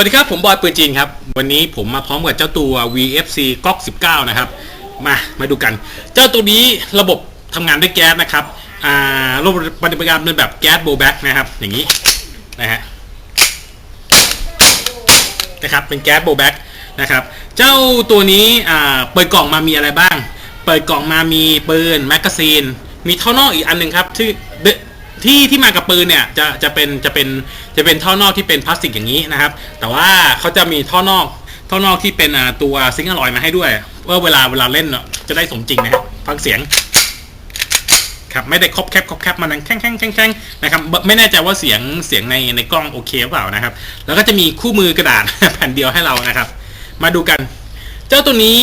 วัสดีครับ ผมบอยปืนจีนครับ วันนี้ผมมาพร้อมกับเจ้าตัว VFC GOG 19 นะครับ มามาดูกัน เจ้าตัวนี้ระบบทำงานด้วยแก๊สนะครับอ่าระบบปฏิบัติการเป็นแบบแก๊สโบแบ็กนะครับ อย่างนี้นะฮะนะครับเป็นแก๊สโบแบ็กนะครับ เจ้าตัวนี้อ่าเปิดกล่องมามีอะไรบ้าง เปิดกล่องมามีปืนแมกกาซีน มีท่อนอกอีกอันหนึ่งครับที่ ที่ที่มากับปืนเนี่ยจะจะเป็นจะเป็นจะเป็นท่อนอกที่เป็นพลาสติกอย่างนี้นะครับ แต่ว่าเขาจะมีท่อนอกท่อนอกที่เป็นอ่าตัวซิงค์อลอยมาให้ด้วยว่าเวลาเวลาเล่นเนอะจะได้สมจริงนะครับฟังเสียงครับไม่ได้ครอบแคบครอบแคบมันดังแข้งแข้งแข้งแข้งนะครับไม่แน่ใจว่าเสียงเสียงในในกล้องโอเคหรือเปล่านะครับ แล้วก็จะมีคู่มือกระดาษแผ่นเดียวให้เรานะครับ มาดูกัน เจ้าตัวนี้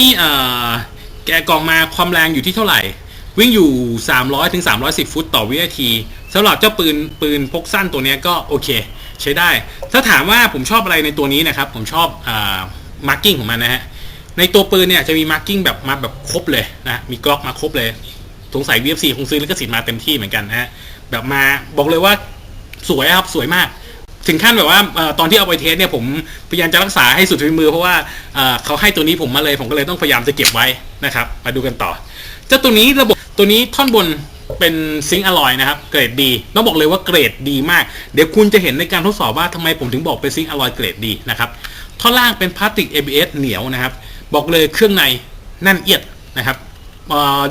แกกล่องมาความแรงอยู่ที่เท่าไหร่ วิ่งอยู่ 300ถึง310 ฟุตต่อวินาทีสำหรับเจ้าปืนปืนพกสั้นตัวนี้ก็โอเค ใช้ได้ ถ้าถามว่าผมชอบอะไรในตัวนี้นะครับ ผมชอบอ่ามาร์กิ้งของมันนะฮะ ในตัวปืนเนี่ยจะมีมาร์กิ้งแบบมาแบบครบเลยนะมีกล็อกมาครบเลยสงสัย VFC คงซื้อลิขสิทธิ์มาเต็มที่เหมือนกันนะฮะแบบมาบอกเลยว่าสวยครับสวยมาก ถึงขั้นแบบว่าตอนที่เอาไปเทสเนี่ยผมพยายามจะรักษาให้สุดฝีมือ เพราะว่าเขาให้ตัวนี้ผมมาเลยผมก็เลยต้องพยายามจะเก็บไว้นะครับ มาดูกันต่อเจ้าตัวนี้ระบบ ตัวนี้ท่อนบนเป็นซิงค์อลอยนะครับ เกรดดีต้องบอกเลยว่าเกรดดีมาก เดี๋ยวคุณจะเห็นในการทดสอบว่าทำไมผมถึงบอกเป็นซิงค์อลอยเกรดดีนะครับท่อนล่างเป็นพลาสติก ABS เหนียวนะครับ บอกเลยเครื่องในแน่นเอียดนะครับ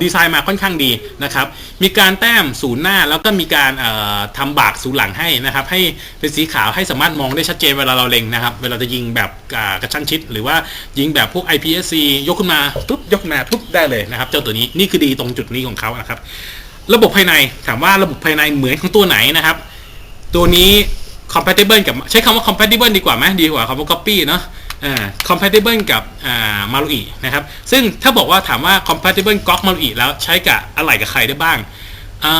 ดีไซน์มาค่อนข้างดีนะครับ มีการแต้มศูนย์หน้าแล้วก็มีการเอ่อทำบากศูนย์หลังให้นะครับ ให้เป็นสีขาวให้สามารถมองได้ชัดเจนเวลาเราเล็งนะครับ เวลาจะยิงแบบกระชั้นชิด หรือว่ายิงแบบพวก IPSC ยกขึ้นมาปุ๊บยกมาปุ๊บได้เลยนะครับ เจ้าตัวนี้นี่คือดีตรงจุดนี้ของเขานะครับ ระบบภายในถามว่าระบบภายในเหมือนของตัวไหนนะครับ ตัวนี้ compatible กับใช้คำว่า compatible ดีกว่าไหมดีกว่าคำว่า copy เนาะ compatible กับอ่ามารุอินะครับ ซึ่งถ้าบอกว่าถามว่า compatible GOG มารุอิแล้วใช้กับอะไรกับใครได้บ้างอ่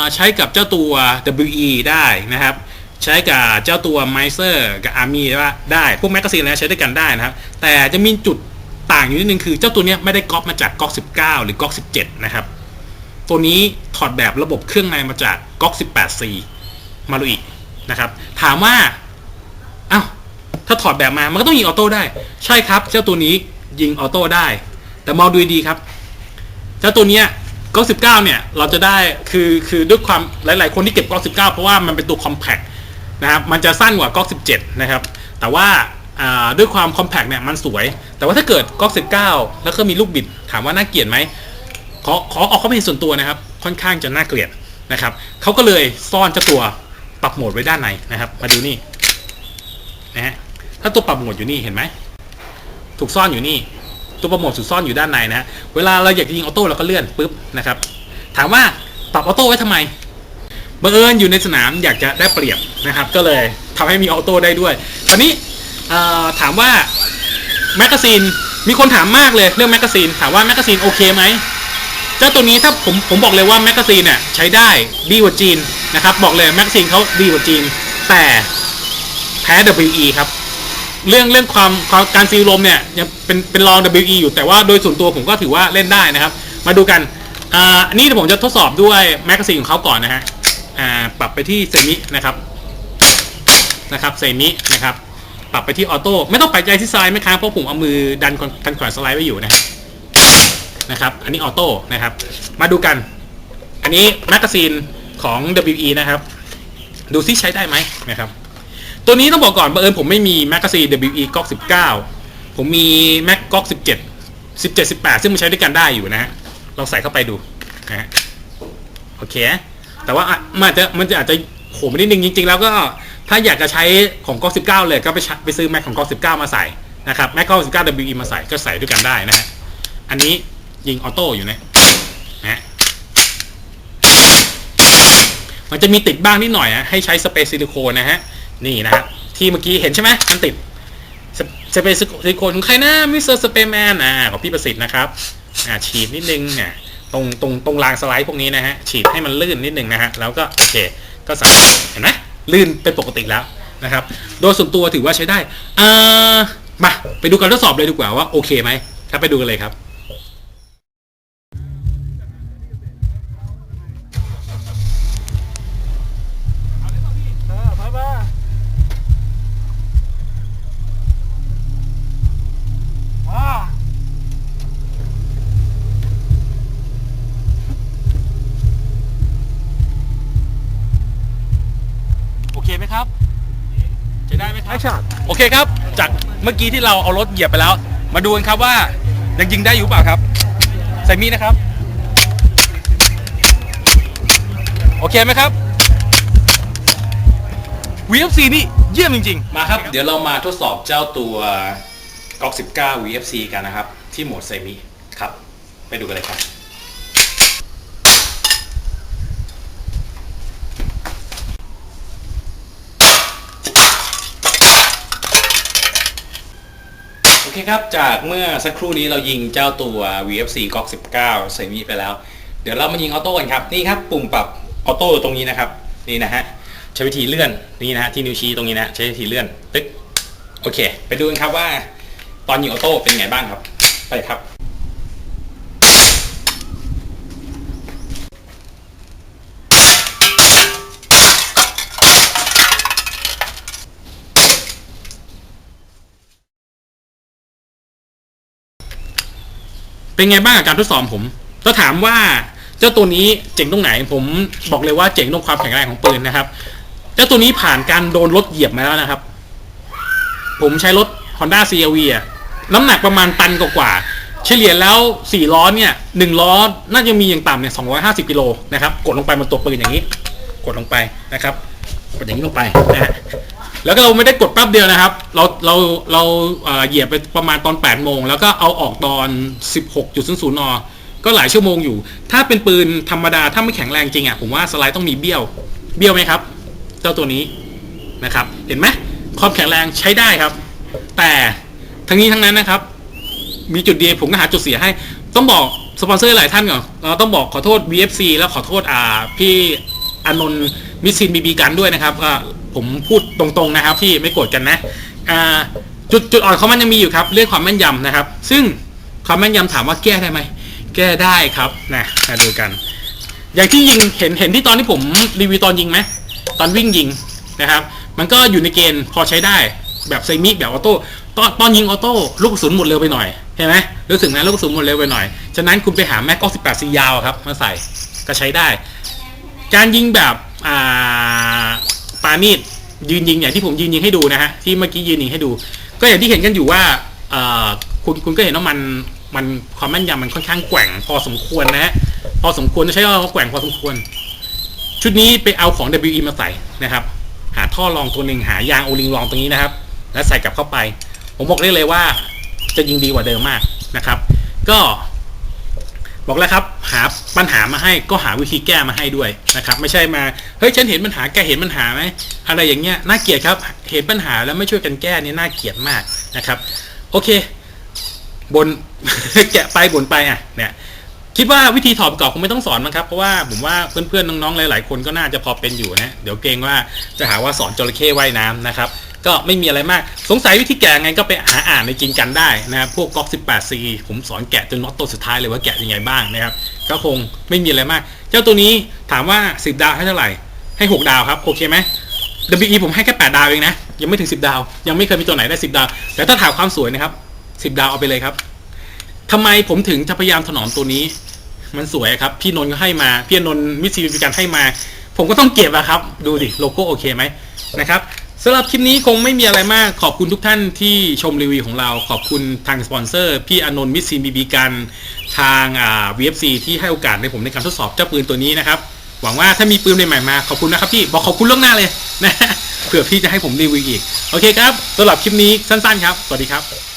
าใช้กับเจ้าตัว WE ได้นะครับ ใช้กับเจ้าตัว m i s e r กับ Army ได้ได้ พวกแมกกาซีนแล้วใช้ด้วยกันได้นะครับ แต่จะมีจุดต่างอยู่นิดนึงคือเจ้าตัวนี้ไม่ได้ก๊อปมาจาก GOG 19 หรือ GOG 17 นะครับ ตัวนี้ถอดแบบระบบเครื่องในมาจาก GOG 18C มารุอินะครับ ถามว่า ถ้าถอดแบบมา มันก็ต้องยิงออโต้ได้ ใช่ครับ เจ้าตัวนี้ยิงออโต้ได้ แต่มองดูดีครับ เจ้าตัวเนี้ยก๊อก19เนี่ย เราจะได้ คือ คือด้วยความหลาย ๆ คนที่เก็บก๊อก19เพราะว่ามันเป็นตัวคอมแพคนะครับ มันจะสั้นกว่าก๊อก17นะครับ แต่ว่าด้วยความคอมแพคเนี่ยมันสวย แต่ว่าถ้าเกิดก๊อก19แล้วก็มีลูกบิด ถามว่าน่าเกลียดไหม ขอ ขอออกความเห็นส่วนตัวนะครับ ค่อนข้างจะน่าเกลียดนะครับ เขาก็เลยซ่อนเจ้าตัวปรับโหมดไว้ด้านในนะครับ มาดูนี่นะฮะาตัวปรับโหมดอยู่นี่เห็นไหมถูกซ่อนอยู่นี่ ตัวปรับโหมดถูกซ่อนอยู่ด้านในนะฮะเวลาเราอยากจะยิงออโต้เราก็เลื่อนปุ๊บนะครับ ถามว่าปรับออโต้ไว้ทำไมบังเอิญอยู่ในสนามอยากจะได้เปรียบนะครับ ก็เลยทำให้มีออโต้ได้ด้วยตอนนี้ถามว่าแมกกาซีนมีคนถามมากเลยเรื่องแมกกาซีนถามว่าแมกกาซีนโอเคไหมเจ้าตัวนี้ถ้าผมผมบอกเลยว่าแมกกาซีนเนี่ยใช้ได้ดีกว่าจีนนะครับ บอกเลยแมกกาซีนเขาดีกว่าจีน แต่แพ้ WE ครับ เรื่องเรื่องความความการซีลลมเนี่ยยังเป็นเป็นรอง WE อยู่แต่ว่าโดยส่วนตัวผมก็ถือว่าเล่นได้นะครับ มาดูกันอ่าอันนี้ผมจะทดสอบด้วยแมกกาซีนของเขาก่อนนะฮะอ่าปรับไปที่เซมินะครับนะครับเซมินะครับปรับไปที่ออโต้ไม่ต้องปใจที่ซ้ายไหมครับเพราะผมเอามือดันกันขวาสไลด์ไว้อยู่นะฮะนะครับ อันนี้ออโต้นะครับ มาดูกัน อันนี้แมกกาซีนของ WE นะครับ ดูซิใช้ได้ไหมนะครับ ตัวนี้ต้องบอกก่อนบังเอิญผมไม่มีแมกกาซีน WE GOG 19 ผมมี Mac GOG 17 17 18 ซึ่งมันใช้ด้วยกันได้อยู่นะฮะลองใส่เข้าไปดูนะฮะโอเค แต่ว่ามันอาจจะมันจะอาจจะโหมนิดนึงจริง ๆ แล้วก็ถ้าอยากจะใช้ของ GOG 19 เลยก็ไปไปซื้อ Mac ของ GOG 19 มาใส่นะครับ Mac GOG 19 WE มาใส่ก็ใส่ด้วยกันได้นะฮะอันนี้ยิงออโต้อยู่นะนะฮะมันจะมีติดบ้างนิดหน่อยอะให้ใช้สเปรย์ซิลิโคนนะฮะ นี่นะฮะที่เมื่อกี้เห็นใช่ไหมมันติดสสเปรย์ซิลิโคนของใครนะมิสเตอร์สเปรย์แมนอ่าของพี่ประสิทธิ์นะครับอ่าฉีดนิดนึงเนี่ยตรงตรงตรงรางสไลด์พวกนี้นะฮะฉีดให้มันลื่นนิดนึงนะฮะแล้วก็โอเคก็สามารถเห็นไหมลื่นเป็นปกติแล้วนะครับ โดยส่วนตัวถือว่าใช้ได้อ่ามาไปดูการทดสอบเลยดีกว่าว่าโอเคไหมครับไปดูกันเลยครับ ไหมครับใช้ได้ไหมครับ Nice shot. โอเคครับ จากเมื่อกี้ที่เราเอารถเหยียบไปแล้ว มาดูกันครับว่ายังยิงได้อยู่เปล่าครับใส่มีดนะครับ โอเคไหมครับ VFC นี่เยี่ยมจริง ๆ มาครับ เดี๋ยวเรามาทดสอบเจ้าตัวก๊อก19 VFC กันนะครับ ที่โหมดไซมิครับ ไปดูกันเลยครับ อเคครับ จากเมื่อสักครู่นี้เรายิงเจ้าตัว VFC GOG 19ไซมิไปแล้ว เดี๋ยวเรามายิงออโต้กันครับ นี่ครับปุ่มปรับออโต้ตรงนี้นะครับ นี่นะฮะ ใช้วิธีเลื่อน นี่นะฮะที่นิ้วชี้ตรงนี้นะ ใช้วิธีเลื่อน ตึ๊ก โอเค ไปดูกันครับว่า ตอนยิงออโต้เป็นไงบ้างครับ ไปครับ เป็นไงบ้างกับการทดสอบผมถ้าถามว่าเจ้าตัวนี้เจ๋งตรงไหน ผมบอกเลยว่าเจ๋งตรงความแข็งแรงของปืนนะครับ เจ้าตัวนี้ผ่านการโดนรถเหยียบมาแล้วนะครับ ผมใช้รถ Honda CRV อะน้ำหนักประมาณตันกว่าเฉลี่ยแล้ว4ล้อเนี่ย1ล้อน่าจะมีอย่างต่ำเนี่ย250กิโลนะครับ กดลงไปบนตัวปืนอย่างนี้ กดลงไปนะครับ กดอย่างนี้ลงไปนะฮะ แล้วก็เราไม่ได้กดแป๊บเดียวนะครับ เราเราเราเหยียบไปประมาณตอน 8 โมง แล้วก็เอาออกตอน 16.00นก็หลายชั่วโมงอยู่ ถ้าเป็นปืนธรรมดาถ้าไม่แข็งแรงจริงอะผมว่าสไลด์ต้องมีเบี้ยว เบี้ยวไหมครับ เจ้าตัวนี้นะครับ เห็นไหมความแข็งแรงใช้ได้ครับ แต่ทั้งนี้ทั้งนั้นนะครับ มีจุดดีผมก็หาจุดเสียให้ ต้องบอกสปอนเซอร์หลายท่านก่อนเราต้องบอกขอโทษ VFC แล้วขอโทษอ่าพี่อานนท์มิสซินบีบีกันด้วยนะครับ ผมพูดตรงๆนะครับ ที่ไม่โกรธกันนะอ่าจุดจุดอ่อนของมันยังมีอยู่ครับ เรื่องความแม่นยำนะครับ ซึ่งความแม่นยำถามว่าแก้ได้ไหมแก้ได้ครับนะมาดูกัน อย่างที่ยิงเห็นเห็นที่ตอนที่ผมรีวิวตอนยิงไหมตอนวิ่งยิงนะครับ มันก็อยู่ในเกณฑ์พอใช้ได้แบบไซมิแบบออโต้ตอนตอนยิงออโต้ลูกกระสุนหมดเร็วไปหน่อยเห็นไหมรู้สึกไหมลูกกระสุนหมดเร็วไปหน่อย ฉะนั้นคุณไปหาแม็กก็18ซียาวครับมาใส่ก็ใช้ได้ การยิงแบบอ่า ปานีดยืนยิงอย่างที่ผมยืนยิงให้ดูนะฮะที่เมื่อกี้ยืนยิงให้ดู ก็อย่างที่เห็นกันอยู่ว่าคุณคุณก็เห็นว่ามันมันความแม่นยำมันค่อนข้างแกว่งพอสมควรนะฮะพอสมควรจะใช้ว่าแกว่งพอสมควร ชุดนี้ไปเอาของ WE มาใส่นะครับ หาท่อรองตัวหนึ่งหายางโอลิงรองตรงนี้นะครับ แล้วใส่กลับเข้าไป ผมบอกได้เลยว่าจะยิงดีกว่าเดิมมากนะครับ ก็ บอกแล้วครับหาปัญหามาให้ก็หาวิธีแก้มาให้ด้วยนะครับ ไม่ใช่มาเฮ้ยฉันเห็นปัญหาแกเห็นปัญหาไหมอะไรอย่างเงี้ยน่าเกลียดครับเห็นปัญหาแล้วไม่ช่วยกันแก้เนี่ยน่าเกลียดมากนะครับ โอเคบนแกะไปบนไปอะเนี่ยคิดว่าวิธีถอดประกอบคงไม่ต้องสอนมั้งครับเพราะว่าผมว่าเพื่อนๆน้องๆหลายๆคนก็น่าจะพอเป็นอยู่นะเดี๋ยวเกรงว่าจะหาว่าสอนจระเข้ว่ายน้ำนะครับ ก็ไม่มีอะไรมาก สงสัยวิธีแกะไงก็ไปหาอ่านในจริงกันได้นะครับพวกก๊อก 18C ผมสอนแกะจนน็อตตัวสุดท้ายเลยว่าแกะยังไงบ้างนะครับก็คงไม่มีอะไรมาก เจ้าตัวนี้ถามว่า 10 ดาวให้เท่าไหร่ ให้ 6 ดาวครับโอเคไหม WE ผมให้แค่ 8 ดาวเองนะ ยังไม่ถึง 10 ดาว ยังไม่เคยมีตัวไหนได้ 10 ดาว แต่ถ้าถามความสวยนะครับ 10 ดาวเอาไปเลยครับทำไมผมถึงจะพยายามถนอมตัวนี้ มันสวยครับ พี่นนท์ก็ให้มา พี่นนท์มิสซิฟิกันให้มา ผมก็ต้องเก็บอะครับ ดูดิ โลโก้โอเคไหมนะครับำหรับคลิปนี้คงไม่มีอะไรมากขอบคุณทุกท่านที่ชมรีวิวของเราขอบคุณทางสปอนเซอร์ พี่อนนท์มิสซีบีบีกันทางอ่า VFC ที่ให้โอกาสในผมในการทดสอบเจ้าปืนตัวนี้นะครับ หวังว่าถ้ามีปืนใหม่ๆมาขอบคุณนะครับพี่บอกขอบคุณล่วงหน้าเลยนะเผื่อพี่จะให้ผมรีวิวอีก โอเคครับสำหรับคลิปนี้สั้นๆครับสวัสดีครับ